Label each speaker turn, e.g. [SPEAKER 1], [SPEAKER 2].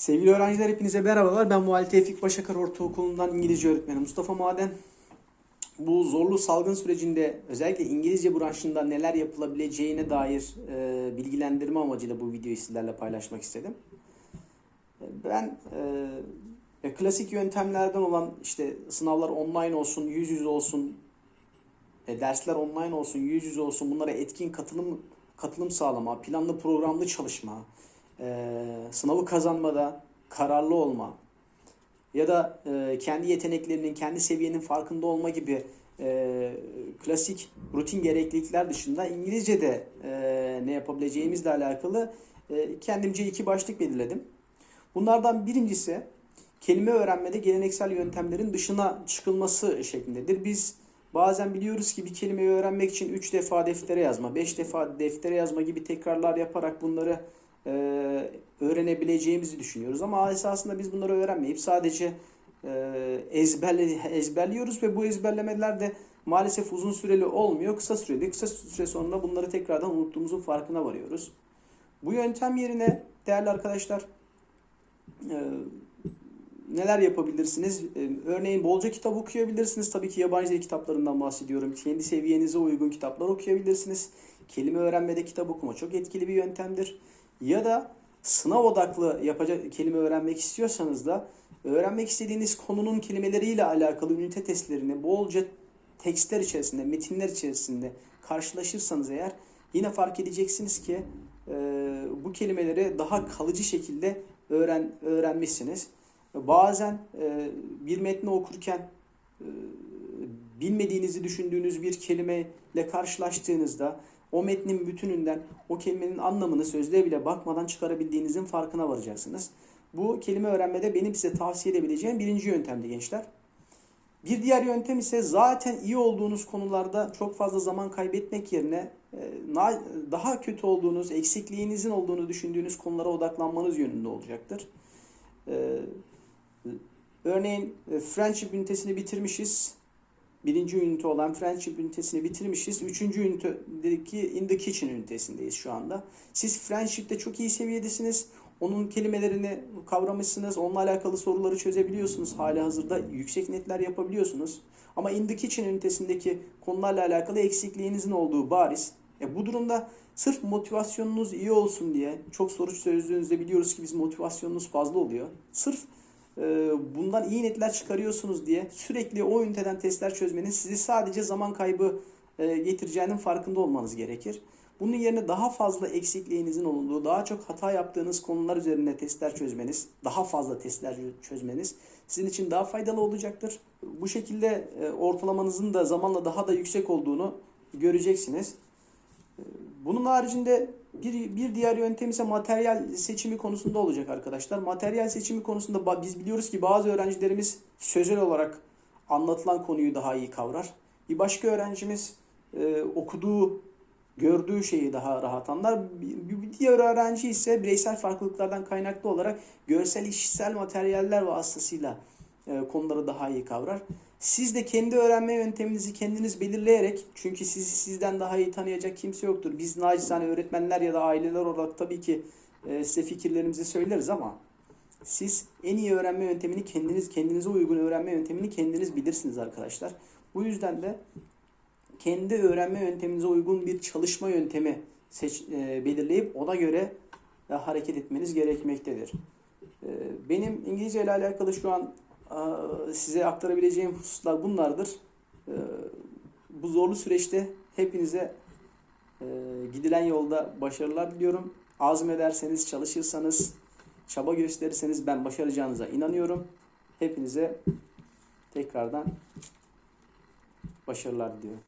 [SPEAKER 1] Sevgili öğrenciler hepinize merhabalar. Ben Muhalif Tevfik Başakar Ortaokulu'ndan İngilizce öğretmeni Mustafa Maden. Bu zorlu salgın sürecinde özellikle İngilizce branşında neler yapılabileceğine dair e, bilgilendirme amacıyla bu videoyu sizlerle paylaşmak istedim. E, Ben e, e, klasik yöntemlerden olan işte sınavlar online olsun, yüz yüze olsun, e, dersler online olsun, yüz yüze olsun bunlara etkin katılım katılım sağlama, planlı programlı çalışma, e, sınavı kazanmada kararlı olma ya da e, kendi yeteneklerinin, kendi seviyenin farkında olma gibi e, klasik rutin gereklilikler dışında İngilizce'de e, ne yapabileceğimizle alakalı e, kendimce iki başlık belirledim. Bunlardan birincisi kelime öğrenmede geleneksel yöntemlerin dışına çıkılması şeklindedir. Biz bazen biliyoruz ki bir kelimeyi öğrenmek için 3 defa deftere yazma, 5 defa deftere yazma gibi tekrarlar yaparak bunları e, öğrenebileceğimizi düşünüyoruz. Ama esasında biz bunları öğrenmeyip sadece e, ezberle, ezberliyoruz ve bu ezberlemeler de maalesef uzun süreli olmuyor. Kısa süreli, kısa süre sonra bunları tekrardan unuttuğumuzun farkına varıyoruz. Bu yöntem yerine değerli arkadaşlar e, neler yapabilirsiniz? Ee, Örneğin bolca kitap okuyabilirsiniz. Tabii ki yabancı dil kitaplarından bahsediyorum. Kendi seviyenize uygun kitaplar okuyabilirsiniz. Kelime öğrenmede kitap okuma çok etkili bir yöntemdir. Ya da sınav odaklı yapacak kelime öğrenmek istiyorsanız da öğrenmek istediğiniz konunun kelimeleriyle alakalı ünite testlerini bolca tekstler içerisinde, metinler içerisinde karşılaşırsanız eğer yine fark edeceksiniz ki e, bu kelimeleri daha kalıcı şekilde öğren öğrenmişsiniz. Bazen e, bir metni okurken e, bilmediğinizi düşündüğünüz bir kelimeyle karşılaştığınızda o metnin bütününden o kelimenin anlamını sözlüğe bile bakmadan çıkarabildiğinizin farkına varacaksınız. Bu kelime öğrenmede benim size tavsiye edebileceğim birinci yöntemdi gençler. Bir diğer yöntem ise zaten iyi olduğunuz konularda çok fazla zaman kaybetmek yerine e, daha kötü olduğunuz, eksikliğinizin olduğunu düşündüğünüz konulara odaklanmanız yönünde olacaktır. E, Örneğin e, Friendship ünitesini bitirmişiz. Birinci ünite olan Friendship ünitesini bitirmişiz. Üçüncü ünitedeki In the Kitchen ünitesindeyiz şu anda. Siz Friendship'te çok iyi seviyedesiniz. Onun kelimelerini kavramışsınız. Onunla alakalı soruları çözebiliyorsunuz. Hali hazırda yüksek netler yapabiliyorsunuz. Ama In the Kitchen ünitesindeki konularla alakalı eksikliğinizin olduğu bariz. E bu durumda sırf motivasyonunuz iyi olsun diye çok soru çözdüğünüzde biliyoruz ki bizim motivasyonunuz fazla oluyor. Sırf bundan iyi netler çıkarıyorsunuz diye sürekli o üniteden testler çözmenin sizi sadece zaman kaybı e, getireceğinin farkında olmanız gerekir. Bunun yerine daha fazla eksikliğinizin olduğu, daha çok hata yaptığınız konular üzerine testler çözmeniz, daha fazla testler çözmeniz sizin için daha faydalı olacaktır. Bu şekilde e, ortalamanızın da zamanla daha da yüksek olduğunu göreceksiniz. Bunun haricinde bir, bir diğer yöntem ise materyal seçimi konusunda olacak arkadaşlar. Materyal seçimi konusunda biz biliyoruz ki bazı öğrencilerimiz sözel olarak anlatılan konuyu daha iyi kavrar. Bir başka öğrencimiz e, okuduğu, gördüğü şeyi daha rahat anlar. Bir, bir diğer öğrenci ise bireysel farklılıklardan kaynaklı olarak görsel işitsel materyaller vasıtasıyla e, konuları daha iyi kavrar. Siz de kendi öğrenme yönteminizi kendiniz belirleyerek çünkü sizi sizden daha iyi tanıyacak kimse yoktur. Biz nacizane öğretmenler ya da aileler olarak tabii ki e, size fikirlerimizi söyleriz ama siz en iyi öğrenme yöntemini kendiniz kendinize uygun öğrenme yöntemini kendiniz bilirsiniz arkadaşlar. Bu yüzden de kendi öğrenme yönteminize uygun bir çalışma yöntemi seç, e, belirleyip ona göre e, hareket etmeniz gerekmektedir. E, benim İngilizce ile alakalı şu an size aktarabileceğim hususlar bunlardır. E, bu zorlu süreçte hepinize e, gidilen yolda başarılar diliyorum. Azmederseniz, çalışırsanız, çaba gösterirseniz ben başaracağınıza inanıyorum. Hepinize tekrardan başarılar diliyorum.